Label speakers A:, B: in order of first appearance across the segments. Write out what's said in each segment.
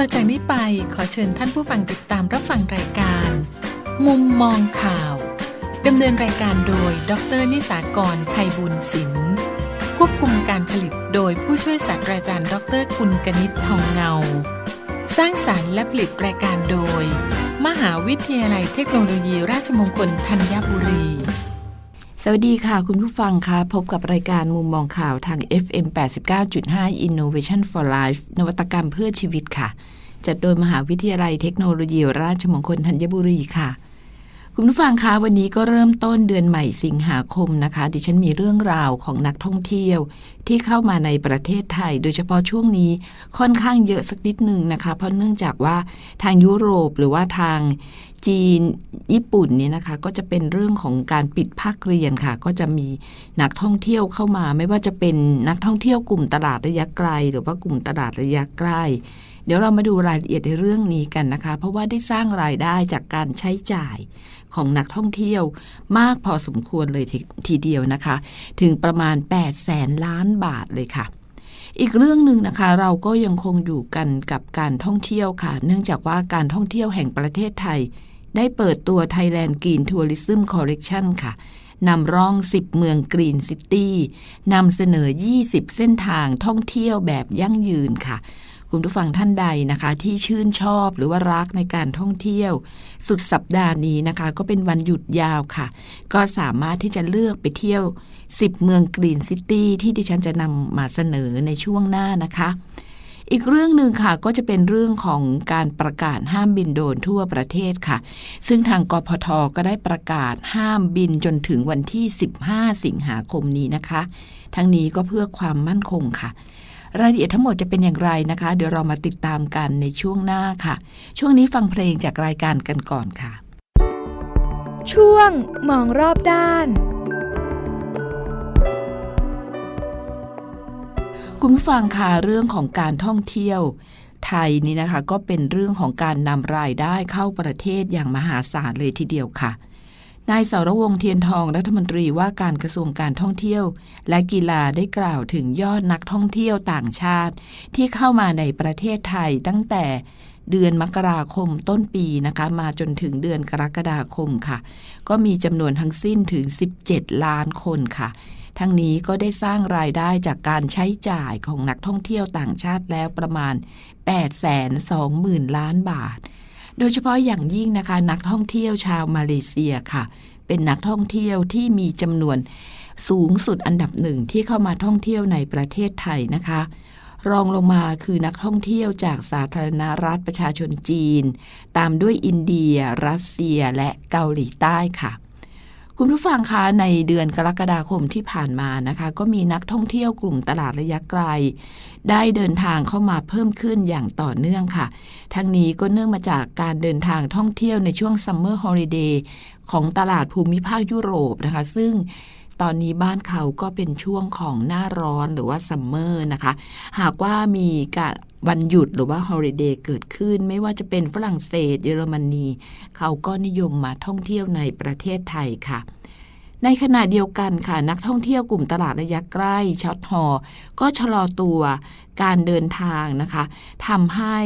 A: ต่อจากนี้ไปขอเชิญท่านผู้ฟังติดตามรับฟังรายการ มุมมองข่าวดำเนินรายการโดย ดรนิสากรไพบุญศิลป์ควบคุมการผลิตโดยผู้ช่วยศาสตราจารย์ ดรกุลกนิษฐ์ทองเงา สร้างสารรค์และผลิตรายการโดย มหาวิทยาลัยเทคโนโลยีราชมงคลธัญบุรี
B: สวัสดีค่ะ คุณผู้ฟังคะพบกับรายการมุมมองข่าวทาง FM 89.5 Innovation for Life นวัตกรรมเพื่อชีวิตค่ะ จัดโดยมหาวิทยาลัยเทคโนโลยีราชมงคลธัญบุรีค่ะ คุณผู้ฟังคะวันนี้ก็เริ่มต้นเดือนใหม่สิงหาคมนะคะ ดิฉันมีเรื่องราวของนักท่องเที่ยว ที่เข้ามาในประเทศไทย โดยเฉพาะช่วงนี้ค่อนข้างเยอะสักนิดหนึ่งนะคะ เพราะเนื่องจากว่าทางยุโรปหรือว่าทางจีนญี่ปุ่นเนี่ยนะคะ ก็จะเป็นเรื่องของการปิดภาคเรียนค่ะ ก็จะมีนักท่องเที่ยวเข้ามา ไม่ว่าจะเป็นนักท่องเที่ยวกลุ่มตลาดระยะไกล หรือว่ากลุ่มตลาดระยะใกล้ เดี๋ยวเรามาดูรายละเอียดในเรื่องนี้กันนะคะ เพราะว่าได้สร้างรายได้จากการใช้จ่ายของนักท่องเที่ยวมากพอสมควรเลยททีเดียวนะคะ ถึงประมาณ8แสนล้านบาทเลยค่ะอีกเรื่องหนึ่งนะคะเราก็ยังคงอยู่กันกับการท่องเที่ยวค่ะ เนื่องจากว่าการท่องเที่ยวแห่งประเทศไทย ได้เปิดตัว Thailand Green Tourism Collection ค่ะนำร่อง 10 เมืองกรีนซิตี้นำเสนอ 20 เส้นทางท่องเที่ยวแบบยั่งยืนค่ะ คุณผู้ฟังท่านใดนะคะ ที่ชื่นชอบหรือว่ารักในการท่องเที่ยว สุดสัปดาห์นี้นะคะ ก็เป็นวันหยุดยาวค่ะ ก็สามารถที่จะเลือกไปเที่ยว 10 เมืองกรีนซิตี้ที่ดิฉันจะนำมาเสนอในช่วงหน้านะคะอีกเรื่องหนึ่งค่ะก็จะเป็นเรื่องของการประกาศห้ามบินโดรนทั่วประเทศค่ะ ซึ่งทางกพทก็ได้ประกาศห้ามบินจนถึงวันที่ 15 สิงหาคมนี้นะคะ ทั้งนี้ก็เพื่อความมั่นคงค่ะ รายละเอียดทั้งหมดจะเป็นอย่างไรนะคะ เดี๋ยวเรามาติดตามกันในช่วงหน้าค่ะ ช่วงนี้ฟังเพลงจากรายการกันก่อนค่ะ
C: ช่วงมองรอบด้าน
B: คุณผู้ฟังค่ะเรื่องของการท่องเที่ยว ไทยนี่นะคะ ก็เป็นเรื่องของการนำรายได้เข้าประเทศอย่างมหาศาลเลยทีเดียวค่ะ นายสรวงเทียนทองรัฐมนตรีว่าการกระทรวงการท่องเที่ยว และกีฬาได้กล่าวถึงยอดนักท่องเที่ยวต่างชาติ ที่เข้ามาในประเทศไทยตั้งแต่เดือนมกราคมต้นปีนะคะ มาจนถึงเดือนกรกฎาคมค่ะ ก็มีจำนวนทั้งสิ้นถึง 17 ล้านคนค่ะ ทั้งนี้ก็ได้สร้างรายได้จากการใช้จ่ายของนักท่องเที่ยวต่างชาติแล้วประมาณ 8 2 0 0 0 0 ล้านบาท โดยเฉพาะอย่างยิ่งนะคะ นักท่องเที่ยวชาวมาเลเซียค่ะ เป็นนักท่องเที่ยวที่มีจำนวนสูงสุดอันดับหนึ่งที่เข้ามาท่องเที่ยวในประเทศไทยนะคะ รองลงมาคือนักท่องเที่ยวจากสาธารณรัฐประชาชนจีน ตามด้วยอินเดีย รัสเซียและเกาหลีใต้ค่ะ คุณผู้ฟังคะในเดือนกรกฎาคมที่ผ่านมานะคะ ก็มีนักท่องเที่ยวกลุ่มตลาดระยะไกล ได้เดินทางเข้ามาเพิ่มขึ้นอย่างต่อเนื่องค่ะ ทั้งนี้ก็เนื่องมาจากการเดินทางท่องเที่ยวในช่วงซัมเมอร์ฮอลิเดย์ของตลาดภูมิภาคยุโรปนะคะ ซึ่งตอนนี้บ้านเขาก็เป็นช่วงของหน้าร้อนหรือว่าซัมเมอร์นะคะ หากว่ามีการ วันหยุดหรือว่าฮอลิเดย์เกิดขึ้น ไม่ว่าจะเป็นฝรั่งเศส เยอรมนี เขาก็นิยมมาท่องเที่ยวในประเทศไทยค่ะ ในขณะเดียวกันค่ะ นักท่องเที่ยวกลุ่มตลาดระยะใกล้ช็อตฮอก็ชะลอตัวการเดินทางนะคะทำให้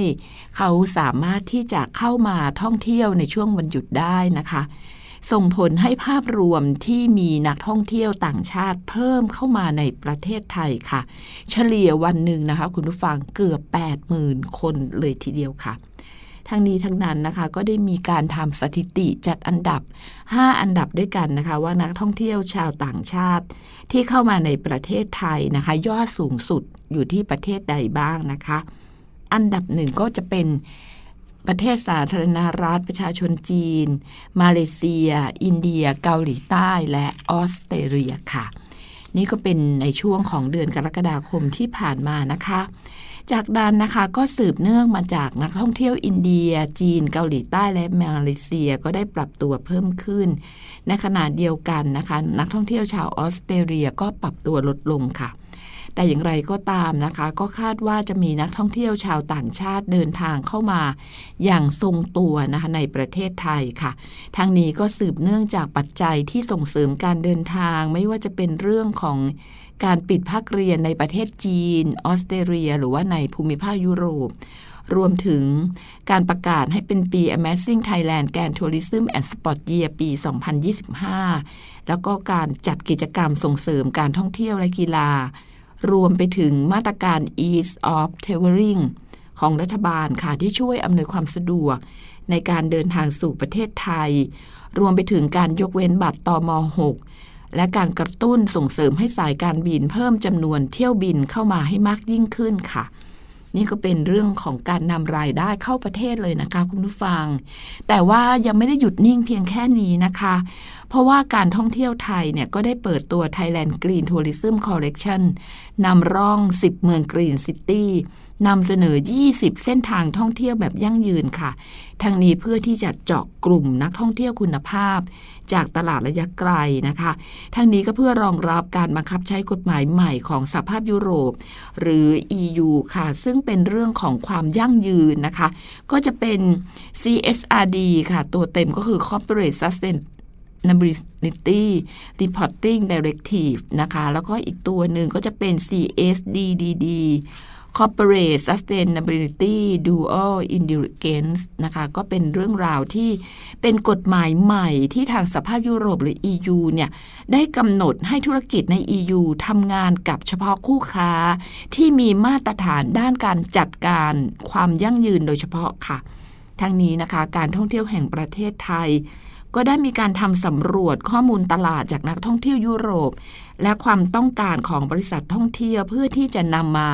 B: เขาสามารถที่จะเข้ามาท่องเที่ยวในช่วงวันหยุดได้นะคะ ส่งผลให้ภาพรวมที่มีนักท่องเที่ยวต่างชาติเพิ่มเข้ามาในประเทศไทยค่ะ เฉลี่ยวันหนึ่งนะคะ คุณผู้ฟังเกือบ 80,000 คนเลยทีเดียวค่ะทั้งนี้ทั้งนั้นนะคะก็ได้มีการทำสถิติจัดอันดับ 5 อันดับด้วยกันนะคะ ว่านักท่องเที่ยวชาวต่างชาติ ที่เข้ามาในประเทศไทยนะคะ ยอดสูงสุดอยู่ที่ประเทศใดบ้างนะคะ อันดับหนึ่งก็จะเป็น ประเทศสาธารณรัฐประชาชนจีน มาเลเซีย อินเดีย เกาหลีใต้และออสเตรเลียค่ะ นี่ก็เป็นในช่วงของเดือนกรกฎาคมที่ผ่านมานะคะ จากนั้นนะคะก็สืบเนื่องมาจากนักท่องเที่ยวอินเดีย จีน เกาหลีใต้และมาเลเซียก็ได้ปรับตัวเพิ่มขึ้น ในขณะเดียวกันนะคะ นักท่องเที่ยวชาวออสเตรเลียก็ปรับตัวลดลงค่ะ แต่อย่างไรก็ตามนะคะ ก็คาดว่าจะมีนักท่องเที่ยวชาวต่างชาติเดินทางเข้ามา อย่างทรงตัวนะคะในประเทศไทยค่ะทางนี้ก็สืบเนื่องจากปัจจัยที่ส่งเสริมการเดินทาง ไม่ว่าจะเป็นเรื่องของการปิดภาคเรียนในประเทศจีน ออสเตรเลีย หรือว่าในภูมิภาคยุโรป รวมถึงการประกาศให้เป็นปี Amazing Thailand Grand Tourism and Sport Year ปี 2025 แล้วก็การจัดกิจกรรมส่งเสริมการท่องเที่ยวและกีฬา รวมไปถึงมาตรการ Ease of Traveling ของรัฐบาลค่ะที่ช่วยอำนวยความสะดวก ในการเดินทางสู่ประเทศไทย รวมไปถึงการยกเว้นบัตรตม6และการกระตุ้นส่งเสริมให้สายการบินเพิ่มจำนวนเที่ยวบินเข้ามาให้มากยิ่งขึ้นค่ะ นี่ก็เป็นเรื่องของการนำรายได้เข้าประเทศเลยนะคะคุณผู้ฟัง แต่ว่ายังไม่ได้หยุดนิ่งเพียงแค่นี้นะคะ เพราะว่าการท่องเที่ยวไทยเนี่ยก็ได้เปิดตัว Thailand Green Tourism Collection นำร่อง 10 เมือง Green City นำเสนอ 20 เส้นทางท่องเที่ยวแบบยั่งยืนค่ะ ทั้งนี้เพื่อที่จะเจาะกลุ่มนักท่องเที่ยวคุณภาพ จากตลาดระยะไกลนะคะ ทั้งนี้ก็เพื่อรองรับการบังคับใช้กฎหมายใหม่ของสหภาพยุโรป หรือ EU ค่ะ ซึ่งเป็นเรื่องของความยั่งยืนนะคะ ก็จะเป็น CSRD ค่ะ ตัวเต็มก็คือ Corporate Sustainability Reporting Directive นะคะ แล้วก็อีกตัวหนึ่งก็จะเป็น CSDDD Corporate Sustainability Dual Indulgence นะคะก็เป็นเรื่องราวที่เป็นกฎหมายใหม่ที่ทางสภาพยุโรปหรือ EU เนี่ยได้กำหนดให้ธุรกิจใน EU ทำงานกับเฉพาะคู่ค้า ที่มีมาตรฐานด้านการจัดการความยั่งยืนโดยเฉพาะค่ะ ทั้งนี้นะคะการท่องเที่ยวแห่งประเทศไทย ก็ได้มีการทำสำรวจข้อมูลตลาดจากนักท่องเที่ยวยุโรป และความต้องการของบริษัทท่องเที่ยวเพื่อที่จะนำมา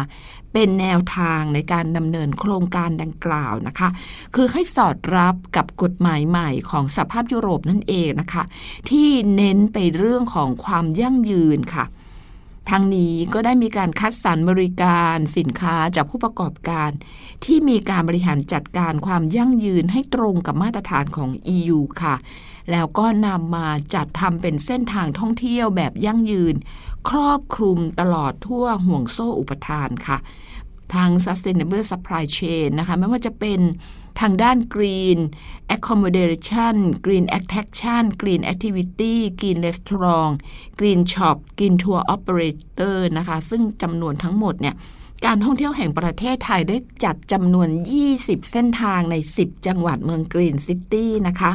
B: เป็นแนวทางในการดำเนินโครงการดังกล่าวนะคะ คือให้สอดรับกับกฎหมายใหม่ของสภาพยุโรปนั่นเองนะคะ ที่เน้นไปเรื่องของความยั่งยืนค่ะ ทางนี้ก็ได้มีการคัดสรรบริการสินค้าจากผู้ประกอบการ ที่มีการบริหารจัดการความยั่งยืนให้ตรงกับมาตรฐานของ EU ค่ะ แล้วก็นำมาจัดทำเป็นเส้นทางท่องเที่ยวแบบยั่งยืน ครอบคลุมตลอดทั่วห่วงโซ่อุปทานค่ะ ทาง sustainable supply chain นะคะ ไม่ว่าจะเป็น ทางด้าน green accommodation green attraction green activity green restaurant green shop green tour operator นะคะ ซึ่งจำนวนทั้งหมดเนี่ยการท่องเที่ยวแห่งประเทศไทยได้จัดจำนวน 20 เส้นทางใน 10 จังหวัดเมืองกรีนซิตี้นะคะ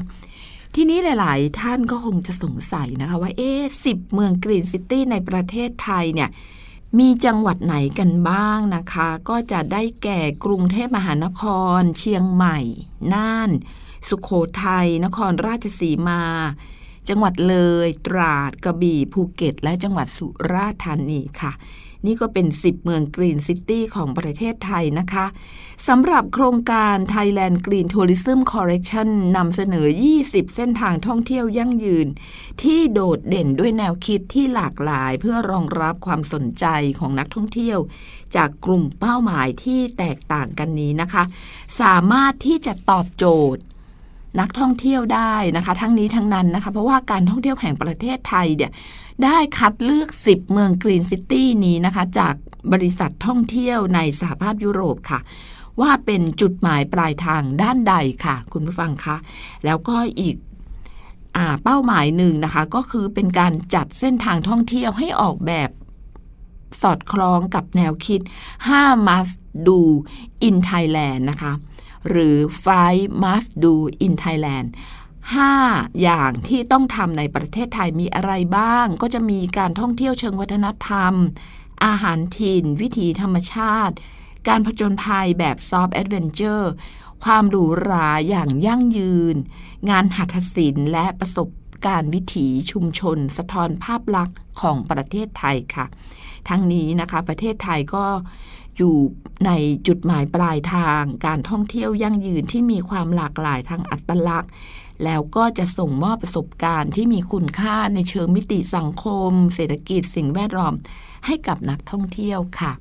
B: ทีนี้หลาย ๆ ท่านก็คงจะสงสัยนะคะว่า เอ๊ะ10 เมืองกรีนซิตี้ในประเทศไทยเนี่ย มีจังหวัดไหนกันบ้างนะคะ ก็จะได้แก่กรุงเทพมหานคร เชียงใหม่ น่าน สุขโขทัย นครราชสีมา จังหวัดเลย ตราดกระบี่ภูเก็ต และจังหวัดสุราษฎร์ธานีค่ะ นี่ก็เป็น 10 เมืองกรีนซิตี้ของประเทศไทยนะคะสำหรับโครงการ Thailand Green Tourism Collection นำเสนอ 20 เส้นทางท่องเที่ยวยั่งยืน ที่โดดเด่นด้วยแนวคิดที่หลากหลายเพื่อรองรับความสนใจของนักท่องเที่ยว จากกลุ่มเป้าหมายที่แตกต่างกันนี้นะคะ สามารถที่จะตอบโจทย์ นักท่องเที่ยวได้นะคะ ทั้งนี้ทั้งนั้นนะคะ เพราะว่าการท่องเที่ยวแห่งประเทศไทยเนี่ยได้คัดเลือก 10 เมืองกรีนซิตี้นี้นะคะ จากบริษัทท่องเที่ยวในสหภาพยุโรปค่ะ ว่าเป็นจุดหมายปลายทางด้านใดค่ะ คุณผู้ฟังคะแล้วก็อีกอเป้าหมายหนึ่งนะคะ ก็คือเป็นการจัดเส้นทางท่องเที่ยวให้ออกแบบสอดคล้องกับแนวคิด 5 must do in Thailand นะคะ หรือ five must do in Thailand 5 อย่างที่ต้องทำในประเทศไทยมีอะไรบ้าง ก็จะมีการท่องเที่ยวเชิงวัฒนธรรม อาหารถิ่น วิถีธรรมชาติ การผจญภัยแบบซอฟต์แอดเวนเจอร์ความหรูหราอย่างยั่งยืน งานหัตถศิลป์และประสบ การวิถีชุมชน สะท้อนภาพลักษณ์ของประเทศไทยค่ะ ทั้งนี้นะคะประเทศไทยก็อยู่ในจุดหมายปลายทาง การท่องเที่ยวยั่งยืนที่มีความหลากหลายทางอัตลักษณ์ แล้วก็จะส่งมอบประสบการณ์ที่มีคุณค่าในเชิงมิติสังคม เศรษฐกิจสิ่งแวดล้อม ให้กับนักท่องเที่ยวค่ะ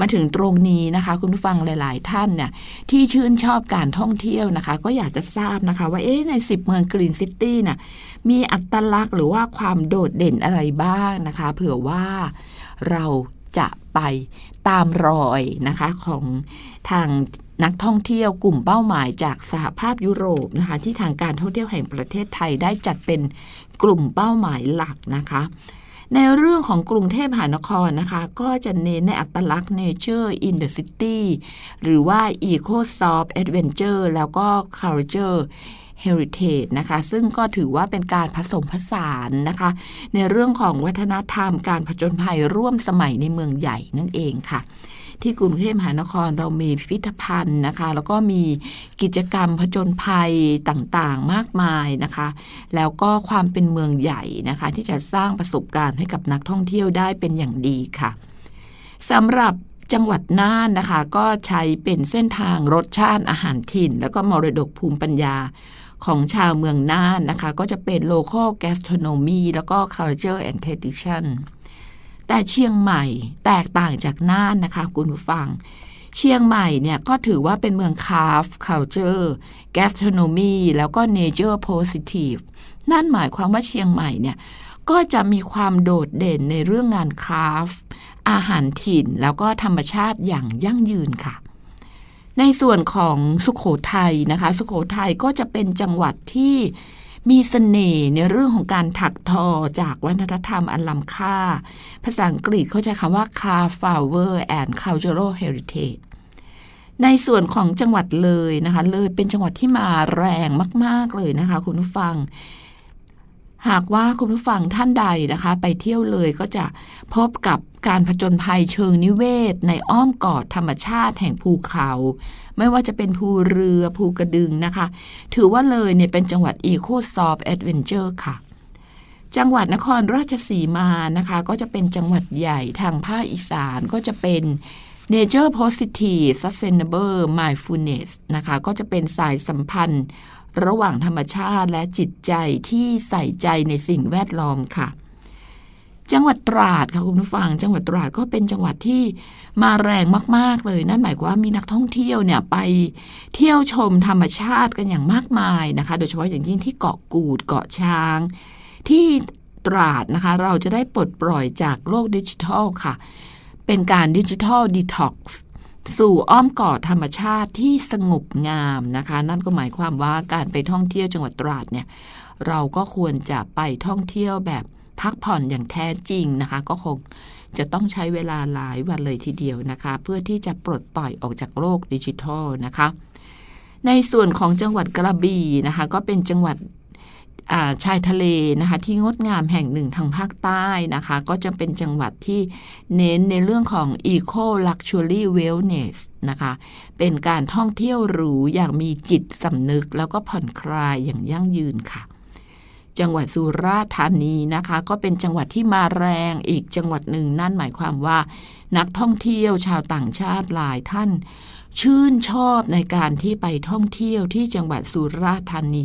B: มาถึงตรงนี้นะคะ คุณผู้ฟังหลาย ๆ ท่านเนี่ยที่ชื่นชอบการท่องเที่ยวนะคะ ก็อยากจะทราบนะคะ ว่าเอ๊ะใน 10 เมืองกรีนซิตี้น่ะมีอัตลักษณ์หรือว่าความโดดเด่นอะไรบ้างนะคะ เผื่อว่าเราจะไปตามรอยนะคะของทางนักท่องเที่ยวกลุ่มเป้าหมายจากสหภาพยุโรปนะคะที่ทางการท่องเที่ยวแห่งประเทศไทยได้จัดเป็นกลุ่มเป้าหมายหลักนะคะ ในเรื่องของกรุงเทพมหานครนะคะ ก็จะเน้นในอัตลักษณ์ Nature in the City หรือว่า Eco Soft Adventure แล้วก็ Culture Heritage นะคะ ซึ่งก็ถือว่าเป็นการผสมผสานนะคะ ในเรื่องของวัฒนธรรมการผจญภัยร่วมสมัยในเมืองใหญ่นั่นเองค่ะ ที่กรุงเทพมหานครเรามีพิพิธภัณฑ์นะคะ แล้วก็มีกิจกรรมผจญภัยต่างๆมากมายนะคะ แล้วก็ความเป็นเมืองใหญ่นะคะ ที่จะสร้างประสบการณ์ให้กับนักท่องเที่ยวได้เป็นอย่างดีค่ะสำหรับจังหวัดน่านนะคะ ก็ใช้เป็นเส้นทางรสชาติอาหารถิ่น แล้วก็มรดกภูมิปัญญา ของชาวเมืองน่านนะคะ ก็จะเป็น local gastronomy แล้วก็ culture and tradition แต่เชียงใหม่แตกต่างจากน่านนะคะ คุณผู้ฟัง เชียงใหม่เนี่ยก็ถือว่าเป็นเมืองคราฟ culture gastronomy แล้วก็ nature positive นั่นหมายความว่าเชียงใหม่เนี่ยก็จะมีความโดดเด่นในเรื่องงานคราฟ อาหารถิ่นแล้วก็ธรรมชาติอย่างยั่งยืนค่ะ ในส่วนของสุขโขทัยนะคะ สุขโขทัยก็จะเป็นจังหวัดที่มีเสน่ห์ในเรื่องของการถักทอจากวัฒนธรรมอันล้ำค่า ภาษาอังกฤษเขาใช้คำว่า craft flower and cultural heritage ในส่วนของจังหวัดเลยนะคะ เลยเป็นจังหวัดที่มาแรงมาก ๆ เลยนะคะ คุณผู้ฟัง หากว่าคุณผู้ฟังท่านใดนะคะ ไปเที่ยวเลยก็จะพบกับการผจญภัยเชิงนิเวศ ในอ้อมกอดธรรมชาติแห่งภูเขา ไม่ว่าจะเป็นภูเรือภูกระดึงนะคะ ถือว่าเลยเนี่ยเป็นจังหวัด Eco Soft Adventure ค่ะ จังหวัดนครราชสีมานะคะ ก็จะเป็นจังหวัดใหญ่ทางภาคอีสานก็จะเป็น Nature Positive Sustainable Mindfulness นะคะ ก็จะเป็นสายสัมพันธ์ ระหว่างธรรมชาติและจิตใจที่ใส่ใจในสิ่งแวดล้อมค่ะ จังหวัดตราดค่ะคุณผู้ฟัง จังหวัดตราดก็เป็นจังหวัดที่มาแรงมาก ๆเลย นั่นหมายความว่ามีนักท่องเที่ยวเนี่ยไปเที่ยวชมธรรมชาติกันอย่างมากมายนะคะ โดยเฉพาะอย่างยิ่งที่เกาะกูดเกาะช้าง ที่ตราดนะคะ เราจะได้ปลดปล่อยจากโลกดิจิทัลค่ะ เป็นการดิจิทัลดีท็อกซ์ สู่อ้อมกอดธรรมชาติที่สงบงามนะคะ นั่นก็หมายความว่าการไปท่องเที่ยวจังหวัดตราดเนี่ยเราก็ควรจะไปท่องเที่ยวแบบพักผ่อนอย่างแท้จริงนะคะ ก็คงจะต้องใช้เวลาหลายวันเลยทีเดียวนะคะ เพื่อที่จะปลดปล่อยออกจากโลกดิจิทัลนะคะ ในส่วนของจังหวัดกระบี่นะคะ ก็เป็นจังหวัด ชายทะเลนะคะที่งดงามแห่งหนึ่งทางภาคใต้นะคะ ก็จะเป็นจังหวัดที่เน้นในเรื่องของ Eco Luxury Wellness นะคะ เป็นการท่องเที่ยวหรูอย่างมีจิตสำนึก แล้วก็ผ่อนคลายอย่างยั่งยืนค่ะ จังหวัดสุราษฎร์ธานีนะคะ ก็เป็นจังหวัดที่มาแรงอีกจังหวัดหนึ่งนั่นหมายความว่า นักท่องเที่ยวชาวต่างชาติหลายท่าน ชื่นชอบในการที่ไปท่องเที่ยวที่จังหวัดสุราษฎร์ธานี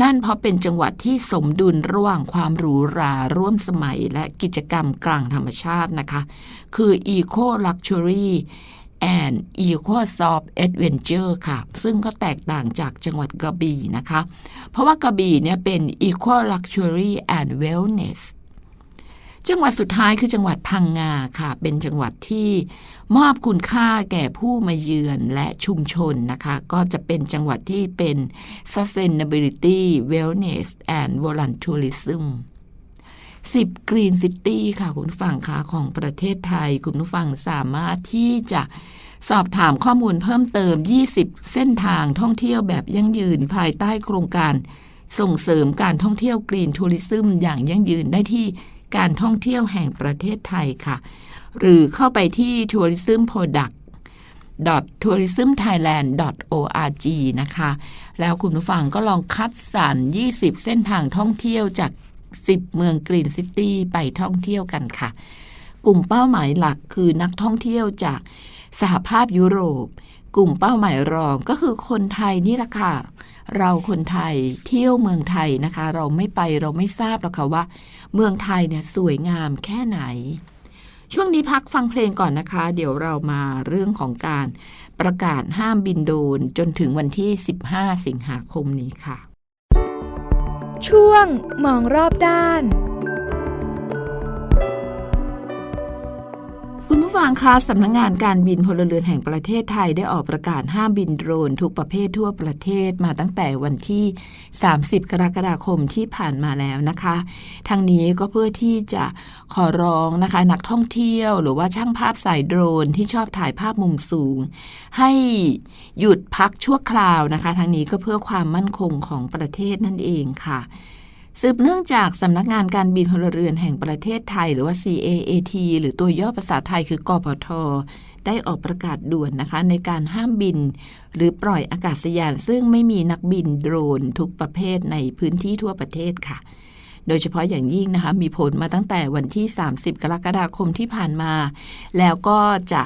B: นั่นเพราะเป็นจังหวัดที่สมดุลระหว่างความหรูหราร่วมสมัยและกิจกรรมกลางธรรมชาตินะคะ คือ Eco Luxury and Eco Soft Adventure ค่ะ ซึ่งก็แตกต่างจากจังหวัดกระบี่นะคะ เพราะว่ากระบี่เนี่ยเป็น Eco Luxury and Wellness จังหวัดสุดท้ายคือจังหวัดพังงาค่ะ เป็นจังหวัดที่มอบคุณค่าแก่ผู้มาเยือนและชุมชนนะคะ ก็จะเป็นจังหวัดที่เป็น sustainability wellness and volunteerism 10 Green City ค่ะ คุณผู้ฟังคะของประเทศไทย คุณผู้ฟังสามารถที่จะสอบถามข้อมูลเพิ่มเติม 20 เส้นทางท่องเที่ยวแบบยั่งยืนภายใต้โครงการส่งเสริมการท่องเที่ยวกรีนทัวริซึมอย่างยั่งยืนได้ที่ การท่องเที่ยวแห่งประเทศไทยค่ะ หรือเข้าไปที่ tourism product tourismthailand.org นะคะ แล้วคุณผู้ฟังก็ลองคัดสรร 20 เส้นทางท่องเที่ยวจาก 10 เมืองกรีนซิตี้ไปท่องเที่ยวกันค่ะ กลุ่มเป้าหมายหลักคือนักท่องเที่ยวจากสหภาพยุโรป กลุ่มเป้าหมายรองก็คือคนไทยนี่แหละค่ะ เราคนไทยเที่ยวเมืองไทยนะคะ เราไม่ไปเราไม่ทราบหรอกค่ะว่า เมืองไทยเนี่ยสวยงามแค่ไหน ช่วงนี้พักฟังเพลงก่อนนะคะ เดี๋ยวเรามาเรื่องของการประกาศห้ามบินโดนจนถึงวันที่ 15 สิงหาคมนี้ค่ะ
C: ช่วงมองรอบด้าน
B: คุณผู้ฟังคะสำนักงงานการบินพลเรือนแห่งประเทศไทยได้ออกประกาศห้ามบินโดรนทุกประเภททั่วประเทศมาตั้งแต่วันที่ 30 กรกฎาคมที่ผ่านมาแล้วนะคะ ทางนี้ก็เพื่อที่จะขอร้องนะคะ นักท่องเที่ยว หรือว่าช่างภาพสายโดรนที่ชอบถ่ายภาพมุมสูง ให้หยุดพักชั่วคราวนะคะ ทางนี้ก็เพื่อความมั่นคงของประเทศนั่นเองค่ะ สืบเนื่องจากสำนักงานการบินพลเรือนแห่งประเทศไทย หรือว่า CAAT หรือตัวย่อภาษาไทยคือกพท ได้ออกประกาศด่วนนะคะ ในการห้ามบิน หรือปล่อยอากาศยาน ซึ่งไม่มีนักบินโดรนทุกประเภทในพื้นที่ทั่วประเทศค่ะ โดยเฉพาะอย่างยิ่งนะคะ มีผลมาตั้งแต่วันที่ 30 กรกฎาคมที่ผ่านมา แล้วก็จะ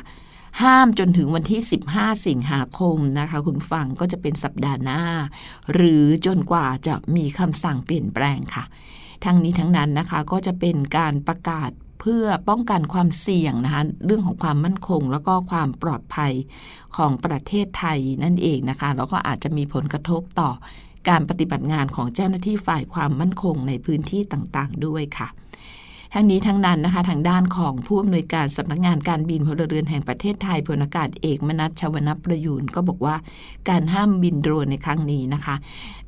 B: ห้ามจนถึงวันที่ 15 สิงหาคมนะคะ คุณฟังก็จะเป็นสัปดาห์หน้า หรือจนกว่าจะมีคำสั่งเปลี่ยนแปลงค่ะ ทั้งนี้ทั้งนั้นนะคะก็จะเป็นการประกาศเพื่อป้องกันความเสี่ยงนะคะเรื่องของความมั่นคง แล้วก็ความปลอดภัยของประเทศไทยนั่นเองนะคะแล้วก็อาจจะมีผลกระทบต่อการปฏิบัติงานของเจ้าหน้าที่ฝ่ายความมั่นคงในพื้นที่ต่างๆ ด้วยค่ะ ทั้งนี้ทั้งนั้นนะคะ ทางด้านของผู้อำนวยการสำนักงานการบินพลเรือนแห่งประเทศไทยพลอากาศเอกมนัชชวนประยูนก็บอกว่า การห้ามบินโดรนในครั้งนี้นะคะ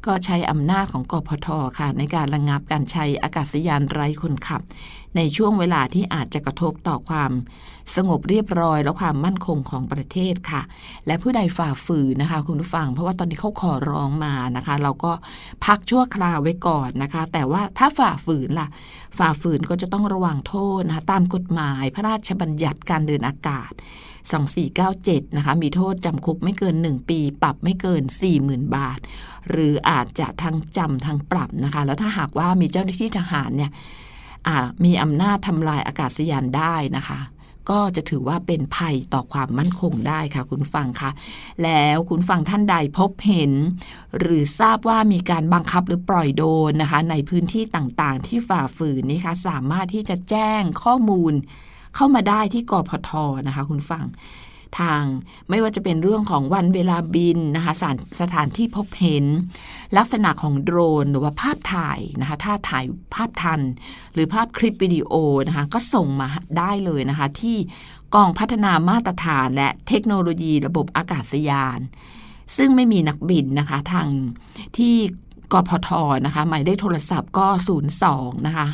B: ก็ใช้อำนาจของกพทค่ะในการระงงับการใช้อากาศยานไร้คนขับในช่วงเวลาที่อาจจะกระทบต่อความสงบเรียบร้อยและความมั่นคงของประเทศค่ะ และผู้ใดฝ่าฝืนนะคะ คุณผู้ฟัง เพราะว่าตอนนี้เขาขอร้องมานะคะ เราก็พักชั่วคราวไว้ก่อนนะคะ แต่ว่าถ้าฝ่าฝืนล่ะ ฝ่าฝืนก็จะต้องระวังโทษนะคะตามกฎหมายพระราชบัญญัติการเดินอากาศ 2497 นะคะ มีโทษจำคุกไม่เกิน 1 ปี ปรับไม่เกิน 40,000 บาท หรืออาจจะทั้งจำทั้งปรับนะคะ แล้วถ้าหากว่ามีเจ้าหน้าที่ทหารเนี่ย มีอำนาจทำลายอากาศยานได้นะคะ ก็จะถือว่าเป็นภัยต่อความมั่นคงได้ค่ะ คุณฟังคะแล้วคุณฟังท่านใดพบเห็น หรือทราบว่ามีการบังคับหรือปล่อยโดนนะคะ ในพื้นที่ต่างๆ ที่ฝ่าฝืนนี่คะสามารถที่จะแจ้งข้อมูลเข้ามาได้ที่กพทนะคะ คุณฟัง ทาง ไม่ว่าจะเป็นเรื่องของวันเวลาบินนะคะสถานสถานที่พบเห็น ลักษณะของโดรนหรือว่าภาพถ่ายนะคะถ้าถ่ายภาพทัน หรือภาพคลิปวิดีโอนะคะก็ส่งมาได้เลยนะคะที่กองพัฒนามาตรฐานและเทคโนโลยีระบบอากาศยาน ซึ่งไม่มีนักบินนะคะทางที่กพทนะคะหมายเลขโทรศัพท์ก็ 02นะคะ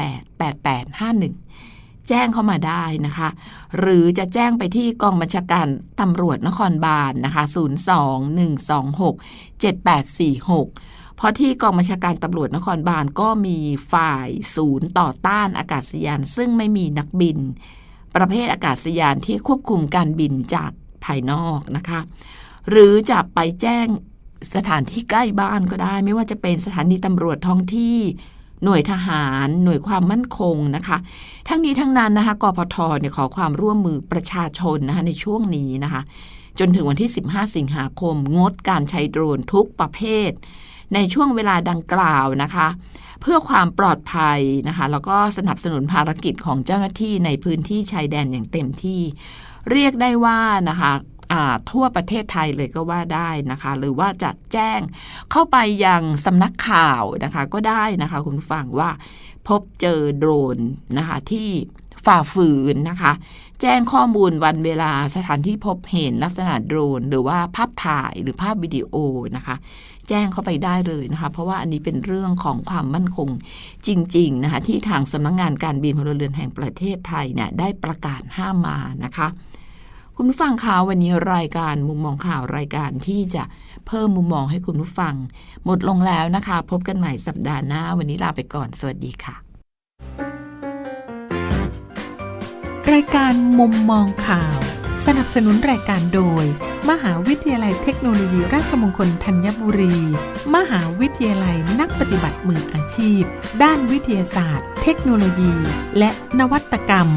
B: 568 8851 แจ้งเข้ามาได้นะคะ หรือจะแจ้งไปที่กองบัญชาการตำรวจนครบาลนนะคะ 02 126 7846เพราะที่กองบัญชาการตำรวจนครบาลก็มีฝ่ายศูนย์ต่อต้านอากาศยาน ซึ่งไม่มีนักบิน ประเภทอากาศยานที่ควบคุมการบินจากภายนอกนะคะ หรือจะไปแจ้งสถานที่ใกล้บ้านก็ได้ ไม่ว่าจะเป็นสถานีตำรวจท้องที่ หน่วยทหาร หน่วยความมั่นคงนะคะ ทั้งนี้ทั้งนั้นนะคะกพทเนี่ยขอความร่วมมือประชาชนนะคะในช่วงนี้นะคะ จนถึงวันที่ 15 สิงหาคม งดการใช้โดรนทุกประเภท ในช่วงเวลาดังกล่าวนะคะ เพื่อความปลอดภัยนะคะ แล้วก็สนับสนุนภารกิจของเจ้าหน้าที่ในพื้นที่ชายแดนอย่างเต็มที่ เรียกได้ว่านะคะ ทั่วประเทศไทยเลยก็ว่าได้นะคะ หรือว่าจะแจ้งเข้าไปยังสำนักข่าวนะคะก็ได้นะคะ คุณฟังว่าพบเจอโดรนนะคะที่ฝ่าฝืนนะคะ แจ้งข้อมูลวันเวลาสถานที่พบเห็นลักษณะโดรน หรือว่าภาพถ่ายหรือภาพวิดีโอนะคะ แจ้งเข้าไปได้เลยนะคะ เพราะว่าอันนี้เป็นเรื่องของความมั่นคงจริง ๆ นะคะ ที่ทางสำนักงงานการบินพลเรือนแห่งประเทศไทยเนี่ยได้ประกาศห้ามมานะคะ คุณผู้ฟังคะวันนี้รายการมุมมองข่าวรายการที่จะเพิ่มมุมมองให้คุณผู้ฟัง หมดลงแล้วนะคะ พบกันใหม่สัปดาห์หน้า วันนี้ลาไปก่อน สวัสดีค่ะ
A: รายการมุมมองข่าว สนับสนุนรายการโดย มหาวิทยาลัยเทคโนโลยีราชมงคลธัญบุรี มหาวิทยาลัยนักปฏิบัติมืออาชีพ ด้านวิทยาศาสตร์ เทคโนโลยี และนวัตกรรม